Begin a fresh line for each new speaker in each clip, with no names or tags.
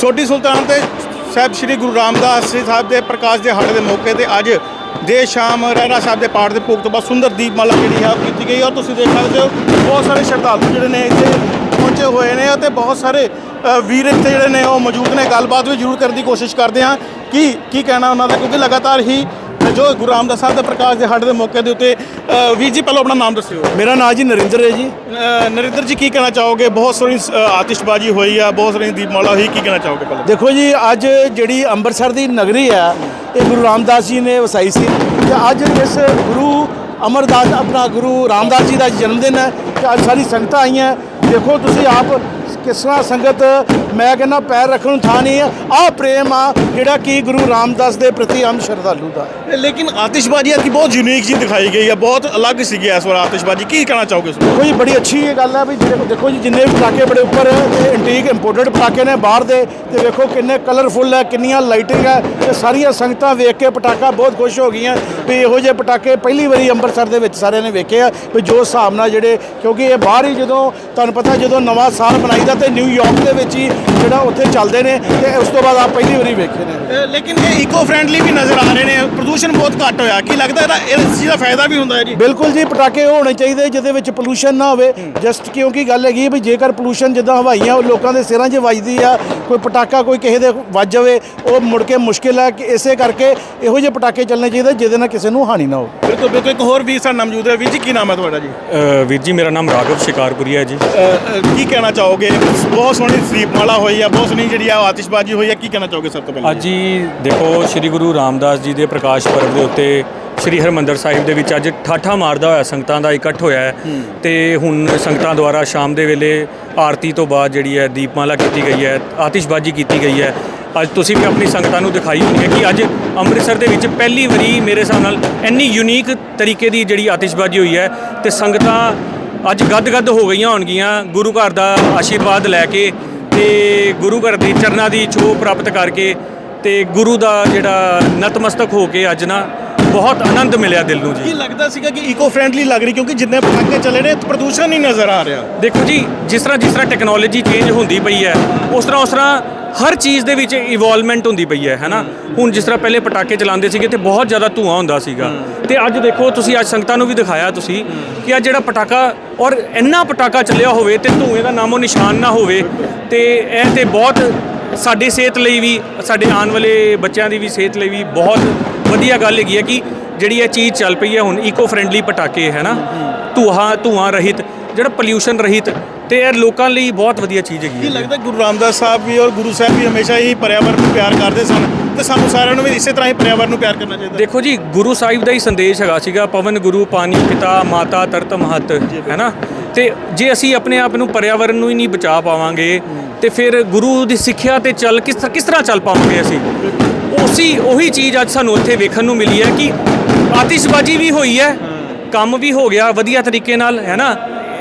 ਸੋਢੀ ਸੁਲਤਾਨ ਤੇ ਸਾਹਿਬ ਸ੍ਰੀ ਗੁਰੂ ਰਾਮਦਾਸ ਜੀ ਸਾਹਿਬ ਦੇ ਪ੍ਰਕਾਸ਼ ਦਿਹਾੜੇ ਦੇ ਮੌਕੇ ਤੇ ਅੱਜ ਦੇ ਸ਼ਾਮ ਰਹਿਰਾ ਸਾਹਿਬ ਦੇ ਪਾਠ ਦੇ ਭੋਗ ਤੋਂ ਬਾਅਦ ਸੁੰਦਰ ਦੀਪਮਾਲਾ ਜਿਹੜੀ ਹੈ ਉਹ ਕੀਤੀ ਗਈ ਔਰ ਤੁਸੀਂ ਦੇਖ ਸਕਦੇ ਹੋ, ਬਹੁਤ ਸਾਰੇ ਸ਼ਰਧਾਲੂ ਜਿਹੜੇ ਨੇ ਇੱਥੇ ਪਹੁੰਚੇ ਹੋਏ ਨੇ ਅਤੇ ਬਹੁਤ ਸਾਰੇ ਵੀਰ ਇੱਥੇ ਜਿਹੜੇ ਨੇ ਉਹ ਮੌਜੂਦ ਨੇ। ਗੱਲਬਾਤ ਵੀ ਜ਼ਰੂਰ ਕਰਨ ਦੀ ਕੋਸ਼ਿਸ਼ ਕਰਦੇ ਹਾਂ ਕਿ ਕੀ ਕਹਿਣਾ ਉਹਨਾਂ ਦਾ, ਕਿਉਂਕਿ ਲਗਾਤਾਰ ਹੀ ਜੋ ਗੁਰੂ ਰਾਮਦਾਸ ਸਾਹਿਬ ਦੇ ਪ੍ਰਕਾਸ਼ ਦਿਹਾੜੇ ਦੇ ਮੌਕੇ ਦੇ ਉੱਤੇ ਵੀਰ ਜੀ ਪਹਿਲਾਂ ਆਪਣਾ ਨਾਮ ਦੱਸਿਓ।
ਮੇਰਾ ਨਾਮ ਜੀ ਨਰਿੰਦਰ ਹੈ ਜੀ।
ਨਰਿੰਦਰ ਜੀ ਕੀ ਕਹਿਣਾ ਚਾਹੋਗੇ? ਬਹੁਤ ਸੋਹਣੀ ਆਤਿਸ਼ਬਾਜ਼ੀ ਹੋਈ ਆ ਬਹੁਤ ਸੋਹਣੀ ਦੀਪਮਾਲਾ ਹੋਈ ਕੀ ਕਹਿਣਾ ਚਾਹੋਗੇ ਪਹਿਲਾਂ?
ਦੇਖੋ ਜੀ ਅੱਜ ਜਿਹੜੀ ਅੰਮ੍ਰਿਤਸਰ ਦੀ ਨਗਰੀ ਹੈ ਇਹ ਗੁਰੂ ਰਾਮਦਾਸ ਜੀ ਨੇ ਵਸਾਈ ਸੀ। ਤੇ ਅੱਜ ਇਸ ਗੁਰੂ ਅਮਰਦਾਸ ਆਪਣਾ ਗੁਰੂ ਰਾਮਦਾਸ ਜੀ ਦਾ ਜਨਮ ਦਿਨ ਹੈ ਤੇ ਅੱਜ ਸਾਰੀ ਸੰਗਤਾਂ ਆਈਆਂ। ਦੇਖੋ ਤੁਸੀਂ ਆਪ ਕਿਸ ਤਰ੍ਹਾਂ ਸੰਗਤ ਮੈਂ ਕਹਿੰਦਾ ਪੈਰ ਰੱਖਣ ਨੂੰ ਥਾਂ ਨਹੀਂ ਹੈ ਆਹ ਪ੍ਰੇਮ ਆ ਜਿਹੜਾ ਕਿ ਗੁਰੂ ਰਾਮਦਾਸ ਦੇ ਪ੍ਰਤੀ ਆਮ ਸ਼ਰਧਾਲੂ ਦਾ।
ਲੇਕਿਨ ਆਤਿਸ਼ਬਾਜ਼ੀ ਅੱਜ ਬਹੁਤ ਯੂਨੀਕ ਜੀ ਦਿਖਾਈ ਗਈ ਹੈ ਬਹੁਤ ਅਲੱਗ ਸੀਗੀ ਇਸ ਵਾਰ ਆਤਿਸ਼ਬਾਜ਼ੀ ਕੀ ਕਹਿਣਾ ਚਾਹੋਗੇ?
ਦੇਖੋ ਜੀ ਬੜੀ ਅੱਛੀ ਇਹ ਗੱਲ ਹੈ ਵੀ ਜਿਹੜੇ ਦੇਖੋ ਜੀ ਜਿੰਨੇ ਵੀ ਪਟਾਕੇ ਬੜੇ ਉੱਪਰ ਤੇ ਐਂਟੀਕ ਇੰਪੋਰਟਡ ਪਟਾਕੇ ਨੇ ਬਾਹਰ ਦੇ ਤੇ ਵੇਖੋ ਕਿੰਨੇ ਕਲਰਫੁੱਲ ਹੈ ਕਿੰਨੀਆਂ ਲਾਈਟਿੰਗ ਹੈ ਤੇ ਸਾਰੀਆਂ ਸੰਗਤਾਂ ਵੇਖ ਕੇ ਪਟਾਕਾ ਬਹੁਤ ਖੁਸ਼ ਹੋ ਗਈਆਂ ਵੀ ਇਹੋ ਜਿਹੇ ਪਟਾਕੇ ਪਹਿਲੀ ਵਾਰੀ ਅੰਮ੍ਰਿਤਸਰ ਦੇ ਵਿੱਚ ਸਾਰਿਆਂ ਨੇ ਵੇਖੇ ਆ ਵੀ ਜੋ ਹਿਸਾਬ ਨਾਲ ਜਿਹੜੇ ਕਿਉਂਕਿ ਇਹ ਬਾਹਰ ਹੀ ਜਦੋਂ ਤੁਹਾਨੂੰ ਪਤਾ ਜਦੋਂ ਨਵਾਂ ਸਾਲ ਬਣਾਈਦਾ ਤੇ ਨਿਊਯਾਰਕ ਦੇ ਵਿੱਚ ਹੀ ਜਿਹੜਾ ਉੱਥੇ ਚੱਲਦੇ ਨੇ ਤੇ ਉਸ ਤੋਂ ਬਾਅਦ ਆ ਪਹਿਲੀ ਵਾਰੀ ਵੇਖੇ ਨੇ।
ਲੇਕਿਨ ਇਹ ਇਕੋ ਫ੍ਰੈਂਡਲੀ ਵੀ ਨਜ਼ਰ ਆ ਰਹੇ ਨੇ। ਪ੍ਰਦੂਸ਼ਣ ਬਹੁਤ ਘੱਟ ਹੋਇਆ। ਕੀ ਲੱਗਦਾ ਇਹਦਾ ਇਸ ਚੀਜ਼ ਦਾ ਫਾਇਦਾ ਵੀ ਹੁੰਦਾ ਹੈ ਜੀ?
ਬਿਲਕੁਲ ਜੀ ਪਟਾਕੇ ਉਹ ਹੋਣੇ ਚਾਹੀਦੇ ਜਿਹਦੇ ਵਿੱਚ ਪੋਲੂਸ਼ਨ ਨਾ ਹੋਵੇ। ਜਸਟ ਕਿਉਂਕਿ ਗੱਲ ਹੈਗੀ ਹੈ ਵੀ ਜੇਕਰ ਪੋਲੂਸ਼ਨ ਜਿੱਦਾਂ ਹਵਾਈਆਂ ਉਹ ਲੋਕਾਂ ਦੇ ਸਿਰਾਂ 'ਚ ਵੱਜਦੀ ਆ ਕੋਈ ਪਟਾਕਾ ਕੋਈ ਕਿਸੇ ਦੇ ਵੱਜ ਜਾਵੇ ਉਹ ਮੁੜ ਕੇ ਮੁਸ਼ਕਿਲ ਹੈ ਕਿ ਇਸੇ ਕਰਕੇ ਇਹੋ ਜਿਹੇ ਪਟਾਕੇ ਚੱਲਣੇ ਚਾਹੀਦੇ ਜਿਹਦੇ ਨਾਲ ਕਿਸੇ ਨੂੰ ਹਾਨੀ ਨਾ ਹੋਵੇ।
ਬਿਲਕੁਲ ਬਿਲਕੁਲ। ਇੱਕ ਹੋਰ ਵੀਰ ਸਾਡੇ ਨਾਲ ਮੌਜੂਦ ਹੈ। ਵੀਰ ਜੀ ਕੀ ਨਾਮ ਹੈ ਤੁਹਾਡਾ ਜੀ?
ਵੀਰ ਜੀ ਮੇਰਾ ਨਾਮ ਰਾਘਵ ਸ਼ਿਕਾਰਪੁਰੀਆ ਹੈ ਜੀ।
ਕੀ ਕਹਿਣਾ ਚਾਹੋਗੇ? ਬਹੁਤ ਸੋਹਣੀ ਦੀਪਮਾਲਾ ਹੋਈ ਆ ਬਹੁਤ ਸੋਹਣੀ ਜਿਹੜੀ ਆ ਆਤਿਸ਼ਬਾਜ਼ੀ ਹੋਈ ਆ। ਕੀ ਕਹਿਣਾ ਚਾਹੋਗੇ ਸਭ ਤੋਂ ਪਹਿਲਾਂ?
ਅੱਜ ਹੀ ਦੇਖੋ ਸ੍ਰੀ ਗੁਰੂ ਰਾਮਦਾਸ ਜੀ ਦੇ ਪ੍ਰਕਾਸ਼ ਪਰਬ ਦੇ ਉੱਤੇ ਸ੍ਰੀ ਹਰਮੰਦਰ ਸਾਹਿਬ ਦੇ ਵਿੱਚ ਅੱਜ ਠਾਠਾ ਮਾਰਦਾ ਹੋਇਆ ਸੰਗਤਾਂ ਦਾ ਇਕੱਠ ਹੋਇਆ ਹੈ। ਤੇ ਹੁਣ ਸੰਗਤਾਂ ਦੁਆਰਾ ਸ਼ਾਮ ਦੇ ਵੇਲੇ ਆਰਤੀ ਤੋਂ ਬਾਅਦ ਜਿਹੜੀ ਹੈ ਦੀਪਮਾਲਾ ਕੀਤੀ ਗਈ ਹੈ ਆਤਿਸ਼ਬਾਜ਼ੀ ਕੀਤੀ ਗਈ ਹੈ। ਅੱਜ ਤੁਸੀਂ ਵੀ ਆਪਣੀ ਸੰਗਤਾਂ ਨੂੰ ਦਿਖਾਈ ਹੋਣੀ ਹੈ ਕਿ ਅੱਜ ਅੰਮ੍ਰਿਤਸਰ ਦੇ ਵਿੱਚ ਪਹਿਲੀ ਵਾਰੀ ਮੇਰੇ ਹਿਸਾਬ ਨਾਲ ਇੰਨੀ ਯੂਨੀਕ ਤਰੀਕੇ ਦੀ ਜਿਹੜੀ ਆਤਿਸ਼ਬਾਜ਼ੀ ਹੋਈ ਹੈ ਤੇ ਸੰਗਤਾਂ ਅੱਜ ਗੱਦ-ਗੱਦ ਹੋ ਗਈਆਂ ਹੋਣਗੀਆਂ। ਗੁਰੂ ਘਰ ਦਾ ਆਸ਼ੀਰਵਾਦ ਲੈ ਕੇ ਤੇ ਗੁਰੂ ਘਰ ਦੀ ਚਰਨਾਂ ਦੀ ਛੋਹ ਪ੍ਰਾਪਤ ਕਰਕੇ ਤੇ ਗੁਰੂ ਦਾ ਜਿਹੜਾ ਨਤਮਸਤਕ ਹੋ ਕੇ ਅੱਜ ਨਾ ਬਹੁਤ ਆਨੰਦ ਮਿਲਿਆ ਦਿਲ ਨੂੰ
ਕੀ
ਜੀ
ਲੱਗਦਾ ਸੀਗਾ ਕਿ ਇਕੋ ਫ੍ਰੈਂਡਲੀ ਲੱਗ ਰਹੀ ਕਿਉਂਕਿ ਜਿੰਨੇ ਪਟਾਕੇ ਚੱਲੇ ਨੇ ਪ੍ਰਦੂਸ਼ਣ ਨਹੀਂ ਨਜ਼ਰ ਆ ਰਿਹਾ।
ਦੇਖੋ ਜੀ ਜਿਸ ਤਰ੍ਹਾਂ ਜਿਸ ਤਰ੍ਹਾਂ ਟੈਕਨੋਲੋਜੀ ਚੇਂਜ ਹੁੰਦੀ ਪਈ ਹੈ ਉਸ ਤਰ੍ਹਾਂ ਉਸ ਤਰ੍ਹਾਂ ਹਰ ਚੀਜ਼ ਦੇ ਵਿੱਚ ਇਵੋਲਵਮੈਂਟ ਹੁੰਦੀ ਪਈ ਹੈ, ਹੈਨਾ? ਹੁਣ ਜਿਸ ਤਰ੍ਹਾਂ ਪਹਿਲੇ ਪਟਾਕੇ ਚਲਾਉਂਦੇ ਸੀਗੇ ਤੇ ਬਹੁਤ ਜ਼ਿਆਦਾ ਧੂਆਂ ਹੁੰਦਾ ਸੀਗਾ। ਤੇ ਅੱਜ ਦੇਖੋ, ਤੁਸੀਂ ਅੱਜ ਸੰਗਤਾਂ ਨੂੰ ਵੀ ਦਿਖਾਇਆ ਤੁਸੀਂ ਕਿ ਅੱਜ ਜਿਹੜਾ ਪਟਾਕਾ ਔਰ ਇੰਨਾ ਪਟਾਕਾ ਚੱਲਿਆ ਹੋਵੇ ਤੇ ਧੂਏ ਦਾ ਨਾਮੋ ਨਿਸ਼ਾਨ ਨਾ ਹੋਵੇ ਤੇ ਇਹ ਤੇ ਬਹੁਤ ਸਾਡੀ ਸਿਹਤ ਲਈ ਵੀ, ਸਾਡੇ ਆਉਣ ਵਾਲੇ ਬੱਚਿਆਂ ਦੀ ਵੀ ਸਿਹਤ ਲਈ ਵੀ ਬਹੁਤ ਵਧੀਆ ਗੱਲ ਹੈਗੀ ਹੈ ਕਿ ਜਿਹੜੀ ਇਹ ਚੀਜ਼ ਚੱਲ ਪਈ ਹੈ ਹੁਣ ਈਕੋ ਫ੍ਰੈਂਡਲੀ ਪਟਾਕੇ ਹੈ ਨਾ ਧੂਆਂ ਧੂਆਂ ਰਹਿਤ ਜਿਹੜਾ ਪੋਲਿਊਸ਼ਨ ਰਹਿਤ ਤੇ ਇਹ ਲੋਕਾਂ ਲਈ ਬਹੁਤ ਵਧੀਆ ਚੀਜ਼ ਹੈਗੀ
ਕੀ
ਹੈ
ਲੱਗਦਾ ਗੁਰੂ ਰਾਮਦਾਸ ਸਾਹਿਬ ਵੀ ਔਰ ਗੁਰੂ ਸਾਹਿਬ ਵੀ ਹਮੇਸ਼ਾ ਹੀ ਪਰਿਆਵਰਨ ਨੂੰ ਪਿਆਰ ਕਰਦੇ ਸਨ ਤੇ ਸਾਨੂੰ ਸਾਰਿਆਂ ਨੂੰ ਵੀ ਇਸੇ ਤਰ੍ਹਾਂ ਹੀ ਪਰਿਆਵਰਨ ਨੂੰ ਪਿਆਰ ਕਰਨਾ ਚਾਹੀਦਾ।
ਦੇਖੋ ਜੀ ਗੁਰੂ ਸਾਹਿਬ ਦਾ ਹੀ ਸੰਦੇਸ਼ ਹੈਗਾ ਸੀਗਾ ਪਵਨ ਗੁਰੂ ਪਾਣੀ ਪਿਤਾ ਮਾਤਾ ਤਰਤ ਮਹਤ ਹੈ ਨਾ ਤੇ ਜੇ ਅਸੀਂ ਆਪਣੇ ਆਪ ਨੂੰ ਪਰਿਆਵਰਨ ਨੂੰ ਹੀ ਨਹੀਂ ਬਚਾ ਪਾਵਾਂਗੇ ਤੇ ਫਿਰ ਗੁਰੂ ਦੀ ਸਿੱਖਿਆ ਤੇ ਚੱਲ ਕਿਸ ਕਿਸ ਤਰ੍ਹਾਂ ਚੱਲ ਪਾਵਾਂਗੇ ਅਸੀਂ? ਉਸੀ ਉਹੀ ਚੀਜ਼ ਅੱਜ ਸਾਨੂੰ ਇੱਥੇ ਵੇਖਣ ਨੂੰ ਮਿਲੀ ਹੈ ਕਿ ਆਤਿਸ਼ਬਾਜ਼ੀ ਵੀ ਹੋਈ ਹੈ ਕੰਮ ਵੀ ਹੋ ਗਿਆ ਵਧੀਆ ਤਰੀਕੇ ਨਾਲ ਹੈ ਨਾ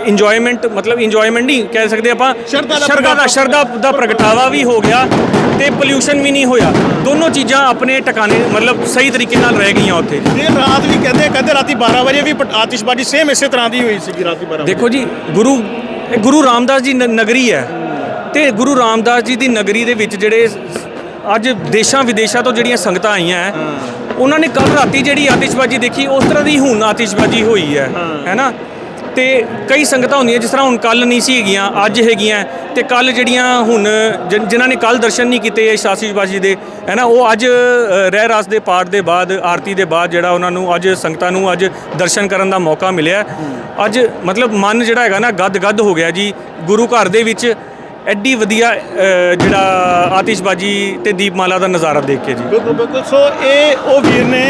ਇੰਜੋਇਮੈਂਟ ਮਤਲਬ ਇੰਜੋਇਮੈਂਟ ਨਹੀਂ ਕਹਿ ਸਕਦੇ ਆਪਾਂ।
ਸ਼ਰਧਾ ਦਾ
ਸ਼ਰਧਾ ਦਾ ਪ੍ਰਗਟਾਵਾ। ਵੀ ਹੋ ਗਿਆ ਤੇ ਪੋਲਿਊਸ਼ਨ ਵੀ ਨਹੀਂ ਹੋਇਆ। ਦੋਨੋਂ ਚੀਜ਼ਾਂ ਆਪਣੇ ਟਿਕਾਣੇ ਮਤਲਬ ਸਹੀ ਤਰੀਕੇ ਨਾਲ ਰਹਿ ਗਈਆਂ ਉੱਥੇ।
ਦੇਰ ਰਾਤ ਵੀ ਕਹਿੰਦੇ ਕਹਿੰਦੇ ਰਾਤੀ 12 ਵਜੇ ਵੀ ਆਤਿਸ਼ਬਾਜ਼ੀ ਸੇਮ ਇਸੇ ਤਰ੍ਹਾਂ ਦੀ ਹੋਈ ਸੀਗੀ ਰਾਤੀ 12 ਵਜੇ।
ਦੇਖੋ ਜੀ ਗੁਰੂ ਇਹ ਗੁਰੂ ਰਾਮਦਾਸ ਜੀ ਨਗਰੀ ਹੈ। ਤੇ ਗੁਰੂ ਰਾਮਦਾਸ ਜੀ ਦੀ ਨਗਰੀ ਦੇ ਵਿੱਚ ਜਿਹੜੇ ਅੱਜ ਦੇਸ਼ਾਂ ਵਿਦੇਸ਼ਾਂ ਤੋਂ ਜਿਹੜੀਆਂ ਸੰਗਤਾਂ ਆਈਆਂ ਹੈ, ਉਹਨਾਂ ਨੇ ਕੱਲ ਰਾਤੀ ਜਿਹੜੀ ਆਤਿਸ਼ਬਾਜ਼ੀ ਦੇਖੀ ਉਸ ਤਰ੍ਹਾਂ ਦੀ ਹੁਣ ਆਤਿਸ਼ਬਾਜ਼ੀ ਹੋਈ ਹੈ। ਹੈਨਾ ਤੇ ਕਈ ਸੰਗਤਾਂ ਹੁੰਦੀਆਂ ਜਿਸ ਤਰ੍ਹਾਂ ਹੁਣ ਕੱਲ ਨਹੀਂ ਸੀ ਹੈਗੀਆਂ, ਅੱਜ ਹੈਗੀਆਂ ਤੇ ਕੱਲ ਜਿਹੜੀਆਂ ਹੁਣ ਜਿ- ਜਿਨ੍ਹਾਂ ਨੇ ਕੱਲ ਦਰਸ਼ਨ ਨਹੀਂ ਕੀਤੇ ਇਸ ਆਤਿਸ਼ਬਾਜ਼ੀ ਦੇ, ਹੈ ਨਾ, ਉਹ ਅੱਜ ਰਹਿ ਰਾਸ ਦੇ ਪਾਠ ਦੇ ਬਾਅਦ, ਆਰਤੀ ਦੇ ਬਾਅਦ ਜਿਹੜਾ ਉਹਨਾਂ ਨੂੰ ਅੱਜ ਸੰਗਤਾਂ ਨੂੰ ਅੱਜ ਦਰਸ਼ਨ ਕਰਨ ਦਾ ਮੌਕਾ ਮਿਲਿਆ ਅੱਜ ਮਤਲਬ ਮਨ ਜਿਹੜਾ ਹੈਗਾ ਨਾ ਗੱਦ ਗੱਦ ਹੋ ਗਿਆ ਜੀ, ਗੁਰੂ ਘਰ ਦੇ ਵਿੱਚ ਐਡੀ ਵਧੀਆ ਜਿਹੜਾ ਆਤਿਸ਼ਬਾਜ਼ੀ ਤੇ ਦੀਪਮਾਲਾ ਦਾ ਨਜ਼ਾਰਾ ਦੇਖ ਕੇ ਜੀ।
ਬਿਲਕੁਲ ਬਿਲਕੁਲ। ਸੋ ਇਹ ਉਹ ਵੀਰ ਨੇ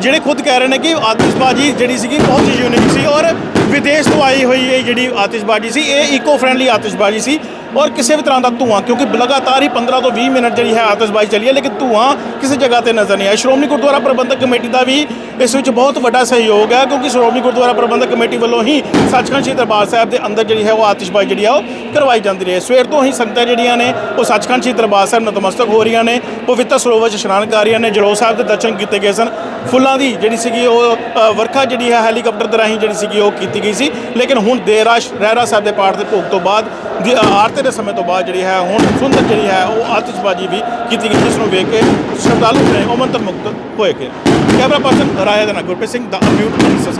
ਜਿਹੜੇ ਖੁਦ ਕਹਿ ਰਹੇ ਨੇ ਕਿ ਆਤਿਸ਼ਬਾਜ਼ੀ ਜਿਹੜੀ ਸੀਗੀ ਬਹੁਤ ਹੀ ਯੂਨਿਕ ਸੀ ਔਰ ਵਿਦੇਸ਼ ਤੋਂ ਆਈ ਹੋਈ ਇਹ ਜਿਹੜੀ ਆਤਿਸ਼ਬਾਜ਼ੀ ਸੀ, ਇਹ ਇਕੋ ਫ੍ਰੈਂਡਲੀ ਆਤਿਸ਼ਬਾਜ਼ੀ ਸੀ। ਔਰ ਕਿਸੇ ਵੀ ਤਰ੍ਹਾਂ ਦਾ ਧੂਆਂ ਕਿਉਂਕਿ ਲਗਾਤਾਰ ਹੀ 15 ਤੋਂ 20 ਮਿੰਟ ਜਿਹੜੀ ਹੈ ਆਤਿਸ਼ਬਾਜ਼ੀ ਚੱਲੀ ਹੈ ਲੇਕਿਨ ਧੂਆਂ ਕਿਸੇ ਜਗ੍ਹਾ ਤੇ ਨਜ਼ਰ ਨਹੀਂ ਆਇਆ। ਸ਼੍ਰੋਮਣੀ ਗੁਰਦੁਆਰਾ ਪ੍ਰਬੰਧਕ ਕਮੇਟੀ ਦਾ ਵੀ ਇਸ ਵਿੱਚ ਬਹੁਤ ਵੱਡਾ ਸਹਿਯੋਗ ਹੈ ਕਿਉਂਕਿ ਸ਼੍ਰੋਮਣੀ ਗੁਰਦੁਆਰਾ ਪ੍ਰਬੰਧਕ ਕਮੇਟੀ ਵੱਲੋਂ ਹੀ ਸੱਚਖੰਡ ਸ੍ਰੀ ਦਰਬਾਰ ਸਾਹਿਬ ਦੇ ਅੰਦਰ ਜਿਹੜੀ ਹੈ ਉਹ ਆਤਿਸ਼ਬਾਜ਼ੀ ਜਿਹੜੀ ਆ ਉਹ ਕਰਵਾਈ ਜਾਂਦੀ ਰਹੀ ਹੈ। ਸਵੇਰ ਤੋਂ ਹੀ ਸੰਗਤਾਂ ਜਿਹੜੀਆਂ ਨੇ ਉਹ ਸੱਚਖੰਡ ਸ੍ਰੀ ਦਰਬਾਰ ਸਾਹਿਬ ਨਤਮਸਤਕ ਹੋ ਰਹੀਆਂ ਨੇ ਪਵਿੱਤਰ ਸਰੋਵਰ 'ਚ ਇਸ਼ਨਾਨ ਕਰ ਰਹੀਆਂ ਨੇ ਜਲੋ ਸਾਹਿਬ ਦੇ ਦਰਸ਼ਨ ਕੀਤੇ ਗਏ ਸਨ। ਫੁੱਲਾਂ ਦੀ ਜਿਹੜੀ ਸੀਗੀ ਉਹ ਵਰਖਾ ਜਿਹੜੀ ਹੈ ਹੈਲੀਕਾਪਟਰ ਦੇ ਰਾਹੀਂ ਜਿਹੜੀ ਸੀਗੀ ਉਹ ਕੀਤੀ ਗਈ ਸੀ। ਲੇਕਿਨ ਹੁਣ ਦੇਰ ਰਾਸ਼ ਰਹਿਰਾ ਸਾਹਿਬ ਦੇ ਪਾਠ ਦੇ ਭੋਗ ਤੋਂ ਬਾਅਦ ਦੀ- ਅ, ਦੇ ਸਮੇਂ ਤੋਂ ਬਾਅਦ ਜਿਹੜੀ ਹੈ, ਹੁਣ ਸੁੰਦਰ ਜਿਹੜੀ ਹੈ, ਉਹ ਆਤਿਸ਼ਬਾਜ਼ੀ ਵੀ ਕੀਤੀ ਗਈ, ਜਿਸ ਨੂੰ ਵੇਖ ਕੇ ਸ਼ਰਧਾਲੂ ਨੇ ਉਹ ਮੰਤਰ ਮੁਕਤ ਹੋਏ ਕਿ ਕੈਮਰਾ ਪਰਸਨ ਰਾਏ ਦਾ ਗੁਰਪ੍ਰੀਤ ਸਿੰਘ, ਦਾ ਅਮਿਊਟ ਅੰਮ੍ਰਿਤਸਰ